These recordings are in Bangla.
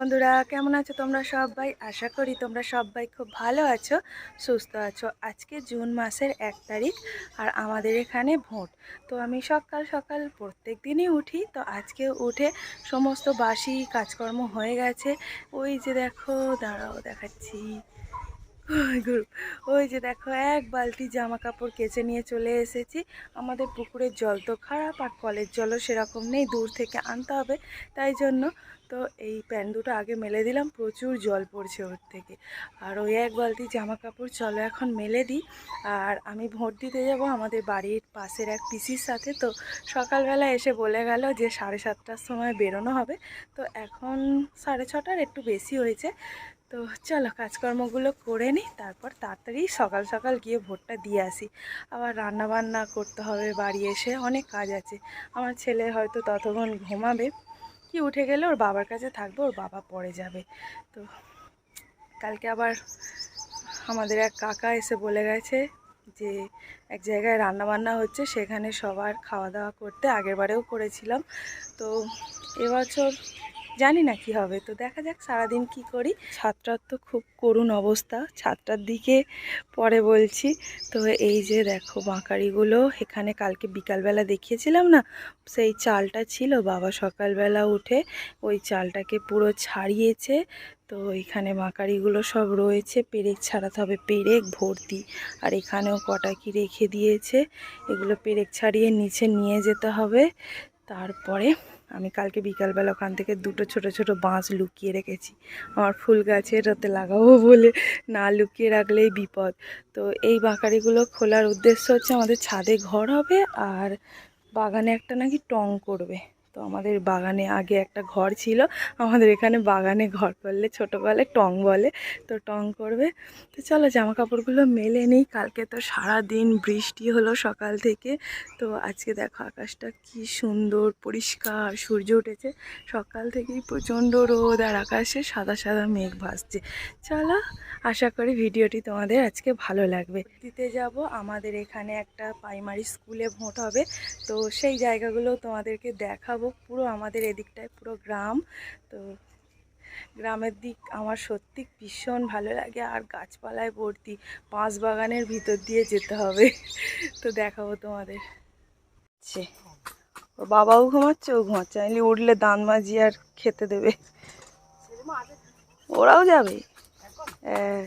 বন্ধুরা, কেমন আছো তোমরা সবাই? আশা করি তোমরা সবাই খুব ভালো আছো, সুস্থ আছো। আজকে জুন মাসের এক তারিখ আর আমাদের এখানে ভোট। তো আমি সকাল সকাল প্রত্যেক দিনই উঠি, তো আজকে উঠে সমস্ত বাসি কাজকর্ম হয়ে গেছে। ওই যে দেখো, দাঁড়াও, দেখাচ্ছি। ওই যে দেখো, এক বালতি জামা কাপড় কেচে নিয়ে চলে এসেছি। আমাদের পুকুরের জল তো খারাপ আর কলের জলও সেরকম নেই, দূর থেকে আনতে হবে। তাই জন্য তো এই প্যান দুটো আগে মেলে দিলাম, প্রচুর জল পড়ছে ওর থেকে। আর ওই এক বালতি জামা কাপড় চলো এখন মেলে দিই। আর আমি ভোট দিতে যাব আমাদের বাড়ির পাশের এক পিসির সাথে। তো সকালবেলা এসে বলে গেল যে সাড়ে সাতটার সময় বেরোনো হবে। তো এখন সাড়ে ছটার একটু বেশি হয়েছে। তো চলো কাজকর্মগুলো করে নিই, তারপর তাড়াতাড়ি সকাল সকাল গিয়ে ভোটটা দিয়ে আসি। আবার রান্না বান্না করতে হবে, বাড়ি এসে অনেক কাজ আছে। আমার ছেলে হয়তো ততক্ষণ ঘুমাবে, কি উঠে গেলে ওর বাবার কাছে থাকবে, ওর বাবা পড়ে যাবে। তো কালকে আবার আমাদের এক কাকা এসে বলে গেছে যে এক জায়গায় রান্না বান্না হচ্ছে, সেখানে সবার খাওয়া দাওয়া করতে আগেরবারেও করেছিলাম। তো এবছর জানি না কি হবে। তো দেখা যাক সারাদিন কি করি। ছাত্রার তো খুব করুণ অবস্থা। ছাত্রার দিকে পরে বলছি। তো এই যে দেখো বাঁকারিগুলো এখানে কালকে বিকালবেলা দেখিয়েছিলাম না? সেই চালটা ছিল। বাবা সকালবেলা উঠে ওই চালটাকে পুরো ছাড়িয়েছে। তো এখানে বাঁকারিগুলো সব রয়েছে। পেরেক ছাড়াতে হবে। পেরেক ভর্তি। আর এখানেও কটা কি রেখে দিয়েছে? এগুলো পেরেক ছাড়িয়ে নিচে নিয়ে যেতে হবে। তারপরে আমি কালকে বিকালবেলা ওখান থেকে দুটো ছোট ছোট বাঁশ লুকিয়ে রেখেছি। আমার ফুল গাছের ওতে লাগাবো বলে না লুকিয়ে রাখলেই বিপদ। তো এই বাঁকারিগুলো খোলার উদ্দেশ্য হচ্ছে আমাদের ছাদে ঘর হবে আর বাগানে একটা নাকি টং করবে। তো আমাদের বাগানে আগে একটা ঘর ছিল। আমাদের এখানে বাগানে ঘর করলে ছোটো বলে টং বলে, তো টং করবে। তো চলো জামা কাপড়গুলো মেলে নিই। কালকে তো সারা দিন বৃষ্টি হলো সকাল থেকে। তো আজকে দেখো আকাশটা কি সুন্দর, পরিষ্কার, সূর্য উঠেছে। সকাল থেকেই প্রচণ্ড রোদ আর আকাশে সাদা সাদা মেঘ ভাসছে। চলো আশা করি ভিডিওটি তোমাদের আজকে ভালো লাগবে। দিতে যাব আমাদের এখানে একটা প্রাইমারি স্কুলে ভোট হবে। তো সেই জায়গাগুলো তোমাদেরকে দেখাবো। পুরো আমাদের এদিকটায় পুরো গ্রাম। তো গ্রামের দিক আমার সত্যি ভীষণ ভালো লাগে। আর গাছপালায় ভর্তি বাঁশ বাগানের ভিতর দিয়ে যেতে হবে। তো দেখাবো তোমাদের। ওর বাবাও ঘুমাচ্ছে, ও ঘুমাচ্ছে। আমি উঠলে দাঁত মাজি আর খেতে দেবে। ওরাও যাবে। হ্যাঁ।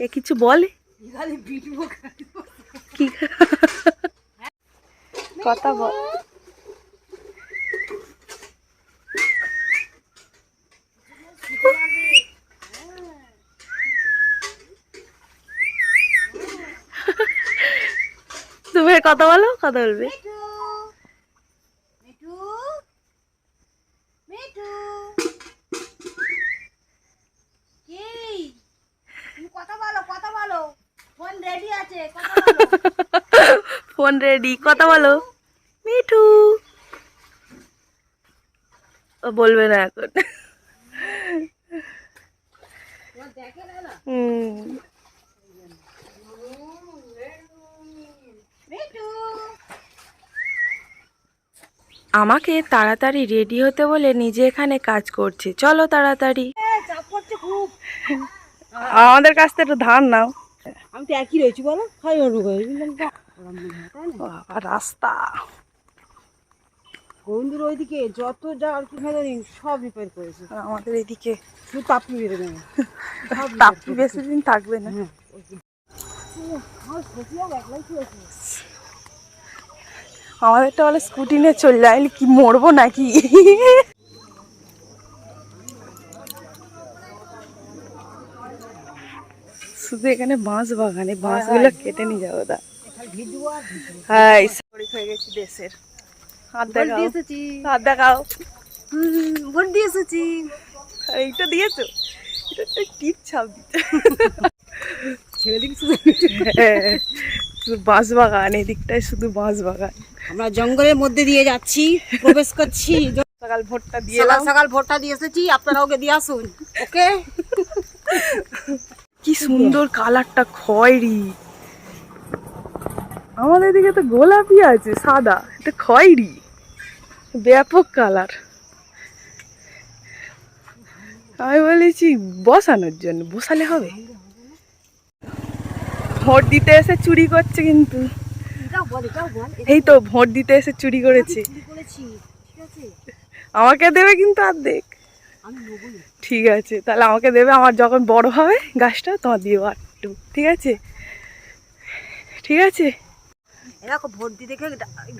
এ কিছু বলে? কি? কথা বল। তুমি কথা বলো কথা বলবে মিঠু মিঠু কি তুমি কথা বলো কথা বলো ফোন রেডি আছে কথা বলো ফোন রেডি কথা বলো। মিঠু। ও বলবে না এখন। আমাকে তাড়াতাড়ি রেডি হতে বলে নিজে এখানে কাজ করছে। চলো তাড়াতাড়ি। আমাদের কাছ থেকে একটু ধান নাও। আমি তো একই রয়েছি, বলো। খাই বাবা রাস্তা। গোবিন্দুর ওইদিকে যত যা আর কি সব রিপেয়ার করেছে। আমাদের এদিকে শুধু তাপি বেড়ে সব তাপটি বেশি দিন থাকবে না। হ্যাঁ আমাদেরটা বলে স্কুটি নিয়ে চলে যায় কি মরবো নাকি? শুধু এখানে বাঁশ বাগানে বাঁশগুলো কেটে নিয়ে যাব দা ভিডিও আর ভিডিও হাই শরীর হয়ে গেছি দেশের। হাত দেখাও। হাত দেখাও। ভোট দিয়ে এসেছি এইটা দিয়েছ? এটা তো টিপ ছাপ দিতে? ছেড়ে দিন শুধু? বাঁশ বাগান এদিকটায় শুধু বাঁশ বাগান। আমরা জঙ্গলের মধ্যে দিয়ে যাচ্ছি প্রবেশ করছি। সকাল ভোটটা দিয়ে সকাল সকাল ভোটটা দিয়ে এসেছি আপনারা ওকে দিয়ে আসুন ওকে? কি সুন্দর কালারটা খয়েরি। আমাদের দিকে তো গোলাপি আছে সাদা এটা খয়েরি। ব্যাপক কালার। আমি বলেছি বসানোর জন্য বসালে হবে। ভোট দিতে এসে চুরি করছে কিন্তু। এই তো ভোট দিতে এসে চুরি করেছে। আমাকে দেবে কিন্তু অর্ধেক। ঠিক আছে তাহলে আমাকে দেবে আমার যখন বড় হবে গাছটা তোমার দিয়ে একটু ঠিক আছে? ঠিক আছে? এরকম ভোট দিয়ে দেখে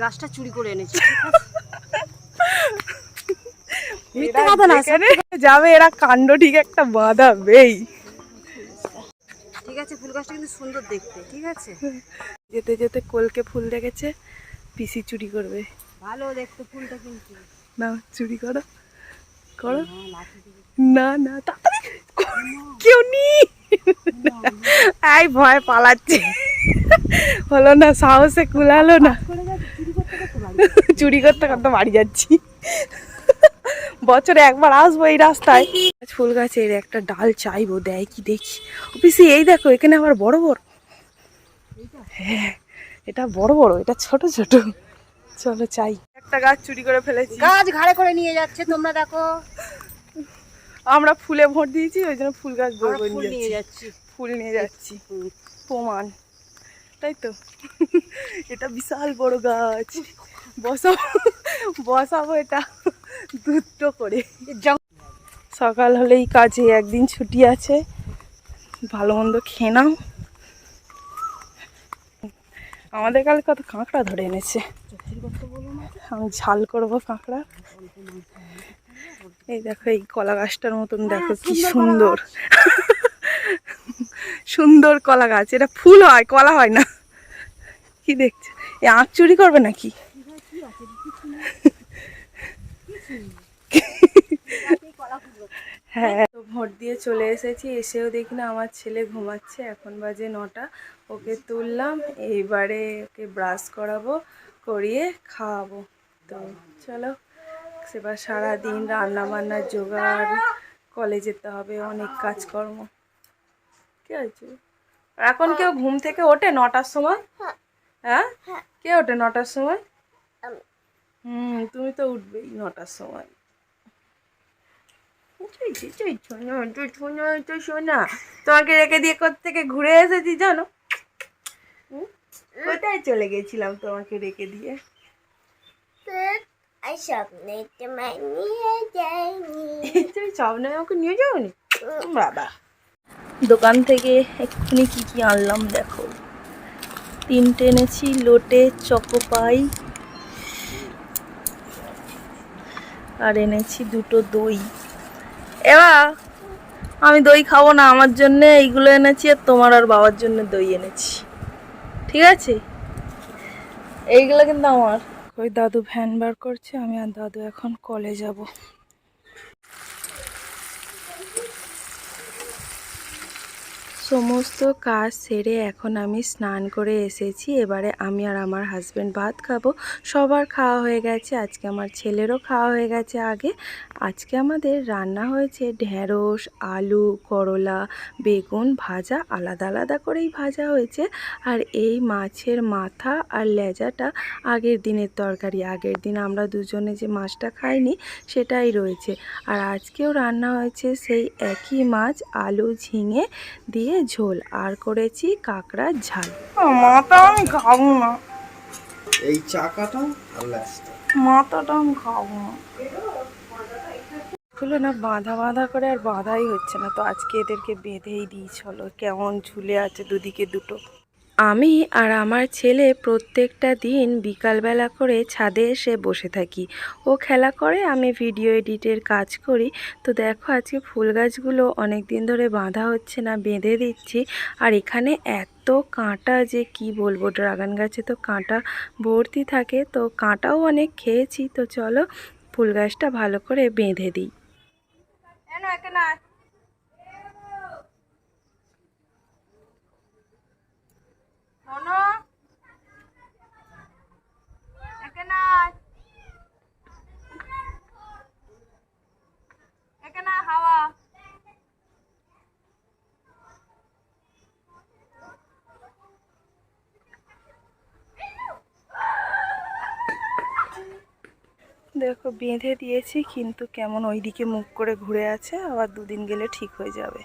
গাছটা চুরি করে এনেছি। মিথ্যে কথা না যাবে এরা কাণ্ড ঠিক একটা বাঁধাবেই ঠিক আছে ফুল গাছটা কিন্তু সুন্দর দেখতে ঠিক আছে? যেতে যেতে কলকে ফুল দেখেছে পিসি চুরি করবে। ভালো দেখতে ফুলটা কিন্তু। না চুরি করো। করো। না না তাড়াতাড়ি। কেউ নি। এই ভয় পালাচ্ছে। হলো না সাহসে কুলালো না। চুরি করতে করতে বাড়ি। যাচ্ছি। বছরে একবার আসব এই রাস্তায়। ফুল গাছের একটা ডাল চাইব দেয় কি দেখি। পিসি এই দেখো এখানে আবার বড় বড়। হ্যাঁ এটা বড় বড় এটা ছোট ছোট। চলো চাই। একটা গাছ চুরি করে ফেলেছি। গাছ ঘাড়ে করে নিয়ে যাচ্ছে তোমরা দেখো। আমরা ফুলে ভোট দিয়েছি ওই জন্য ফুল গাছ নিয়ে যাচ্ছি। ফুল নিয়ে যাচ্ছি। প্রমাণ। তাই তো এটা বিশাল বড় গাছ। বসাবো বসাবো এটা দুটো করে। সকাল হলেই কাজে একদিন ছুটি আছে। ভালো মন্দ খেয়ে নাও। আমাদের কাল কত কাঁকড়া ধরে এনেছে। আমি ঝাল করব কাঁকড়া। এই দেখো এই কলা গাছটার মতন দেখো কি সুন্দর সুন্দর কলা গাছ, এটা ফুল হয়, কলা হয় না। কি দেখছে? এ আঁক চুরি করবে নাকি? হ্যাঁ। তো ভোট দিয়ে চলে এসেছি, এসেও দেখি না আমার ছেলে ঘুমাচ্ছে, এখন বাজে নটা। ওকে তুললাম, এইবারে ওকে ব্রাশ করাবো, করিয়ে খাওয়াবো। তো চলো, সেবার সারাদিন রান্না বান্নার জোগাড় কলে যেতে হবে, অনেক কাজকর্ম। কি আছে এখন কেউ ঘুম থেকে ওঠে নটার সময় হ্যাঁ কে ওঠে নটার সময় হুম তুমি তো উঠবেই নটার সময় শোনা। তোমাকে রেখে দিয়ে থেকে ঘুরে এসেছি জানো? কোথায় চলে গেছিলাম তোমাকে রেখে দিয়ে স্বপ্নে তোমায় নিয়ে যাইনি তুমি স্বপ্নে আমাকে নিয়ে যাওনি বাবা দোকান থেকে এক্ষুনি কি কি আনলাম দেখো। তিনটে এনেছি, লোটে, চকোপাই, আর এনেছি দুটো দই। এবার আমি দই খাব না, আমার জন্য এইগুলো এনেছি আর তোমার আর বাবার জন্য দই এনেছি। ঠিক আছে? এইগুলো কিন্তু আমার। ওই দাদু ভ্যান বার করছে, আমি আর দাদু এখন কলে যাব। সমস্ত কাজ সেরে এখন আমি স্নান করে এসেছি। এবারে আমি আর আমার হাজব্যান্ড ভাত খাব। সবার খাওয়া হয়ে গেছে। আজকে আমার ছেলেরও খাওয়া হয়ে গেছে আগে। আজকে আমাদের রান্না হয়েছে ঢেঁড়স, আলু, করলা, বেগুন ভাজা, আলাদা আলাদা করেই ভাজা হয়েছে। আর এই মাছের মাথা আর লেজাটা আগের দিনের তরকারি। আগের দিন আমরা দুজনে যে মাছটা খাইনি, সেটাই রয়েছে। আর আজকেও রান্না হয়েছে সেই একই মাছ, আলু ঝিঙে দিয়ে ঝোল। আর করেছি কাঁকড়ার ঝাল। মাথা আমি খাব না। এই চাকাটা আর লাস্টটা মাথাটা আমি খাব না। খুলো না বাঁধা বাঁধা করে আর বাঁধাই হচ্ছে না। তো আজকে এদেরকে বেঁধেই দিই চলো। কেমন ঝুলে আছে দুদিকে দুটো। আমি আর আমার ছেলে প্রত্যেকটা দিন বিকালবেলা করে ছাদে এসে বসে থাকি। ও খেলা করে, আমি ভিডিও এডিটের কাজ করি। তো দেখো, আজকে ফুল গাছগুলো অনেক দিন ধরে বাঁধা হচ্ছে না, বেঁধে দিচ্ছি। আর এখানে এত কাঁটা যে কি বলব, ড্রাগন গাছে তো কাঁটা ভর্তি থাকে। তো কাঁটাও অনেক খেয়েছি। তো চলো ফুল গাছটা ভালো করে বেঁধে দিই। দেখো, বেঁধে দিয়েছি, কিন্তু কেমন ওইদিকে মুখ করে ঘুরে আছে, আবার দুদিন গেলে ঠিক হয়ে যাবে।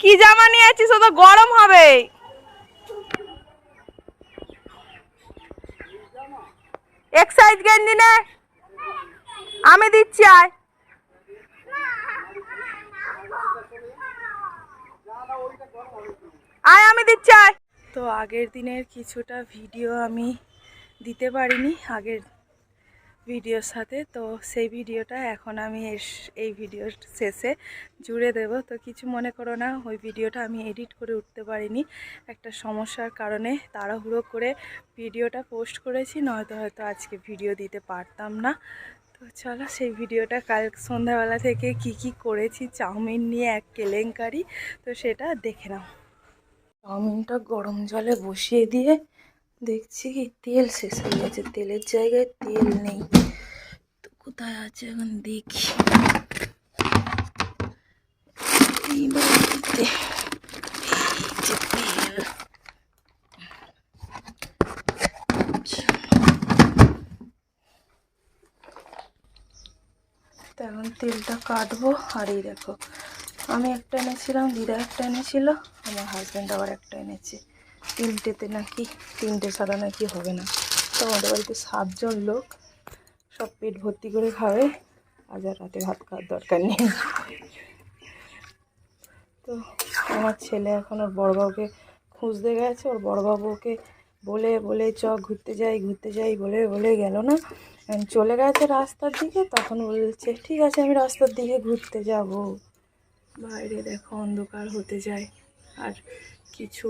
কি জামা নিয়ে আছিস? ও তো গরম হবে। এক গেঞ্জি নে। আমি দিচ্ছি, আয়। আয়, আমি দিচ্ছি, আয়। তো আগের দিনের কিছুটা ভিডিও আমি দিতে পারিনি। আগের ভিডিওর সাথে। তো সেই ভিডিওটা এখন আমি এই ভিডিওর শেষে জুড়ে দেব। তো কিছু মনে করো না, ওই ভিডিওটা আমি এডিট করে উঠতে পারিনি। একটা সমস্যার কারণে তাড়াহুড়ো করে ভিডিওটা পোস্ট করেছি, নয়তো হয়তো আজকে ভিডিও দিতে পারতাম না। তো চলো সেই ভিডিওটা কাল সন্ধ্যাবেলা থেকে কি কি করেছি, চাউমিন নিয়ে এক কেলেঙ্কারি, তো সেটা দেখে নাও। চাউমিনটা গরম জলে বসিয়ে দিয়ে দেখছি কি তেল শেষ হয়ে গেছে, তেলের জায়গায় তেল নেই। তো কোথায় আছে এখন দেখি। এখন তেলটা কাটবো, আর এই দেখো, আমি একটা এনেছিলাম, দিদা একটা এনেছিল, আমার হাজব্যান্ড আবার একটা এনেছে। তিনটেতে নাকি তিনটে ছাড়া নাকি হবে না। তো আমাদের বাড়িতে সাতজন লোক, সব পেট ভর্তি করে খাবে, আজ আর রাতে ভাত খাওয়ার দরকার নেই। তো আমার ছেলে এখন ওর বড়বাবুকে খুঁজতে গেছে, ওর বড়বাবুকে বলে বলে, চ, ঘুরতে যাই ঘুরতে যাই, বলে বলে গেল না। চলে গেছে রাস্তার দিকে, তখন বলছে, ঠিক আছে, আমি রাস্তার দিকে ঘুরতে যাব। বাইরে দেখো অন্ধকার হতে যায়, আর কিছু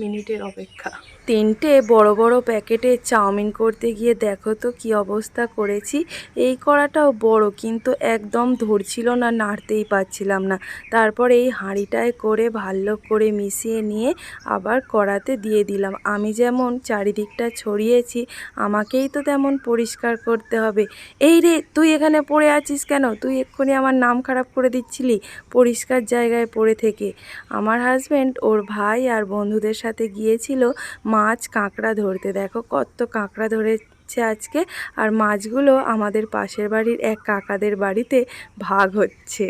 মিনিটের অপেক্ষা। তিনটে বড় বড় প্যাকেটে চাউমিন করতে গিয়ে দেখো তো কি অবস্থা করেছি। এই কড়াটাও বড়, কিন্তু একদম ধরছিল না, নাড়তেই পারছিলাম না। তারপর এই হাঁড়িটায় করে ভালো করে মিশিয়ে নিয়ে আবার কড়াতে দিয়ে দিলাম। আমি যেমন চারিদিকটা ছড়িয়েছি, আমাকেই তো তেমন পরিষ্কার করতে হবে। এই রে, তুই এখানে পড়ে আছিস কেন? তুই এক্ষুনি আমার নাম খারাপ করে দিচ্ছিলি? পরিষ্কার জায়গায় পড়ে থেকে। আমার হাজব্যান্ড ওর ভাই আর বন্ধুদের সাথে গিয়েছিল মাছ কাঁকড়া ধরতে। দেখো কত কাঁকড়া ধরেছে আজকে। আর মাছগুলো আমাদের পাশের বাড়ির এক কাকাদের বাড়িতে ভাগ হচ্ছে।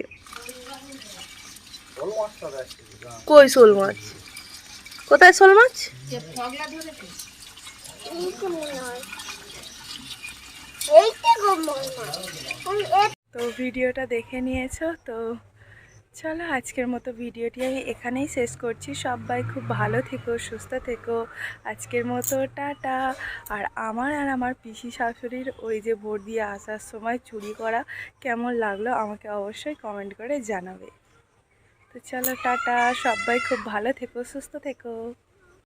কই শোল মাছ? কোথায় শোল মাছ? তো ভিডিওটা দেখে নিয়েছো তো চলো আজকের মতো ভিডিওটি আমি এখানেই শেষ করছি। সবাই খুব ভালো থেকো, সুস্থ থেকো। আজকের মতো টাটা। আর আমার আর আমার পিসি শাশুড়ির ওই যে ভোট দিয়ে আসার সময় চুরি করা কেমন লাগল আমাকে অবশ্যই কমেন্ট করে জানাবে। তো চলো টাটা। সবাই খুব ভালো থেকো, সুস্থ থেকো।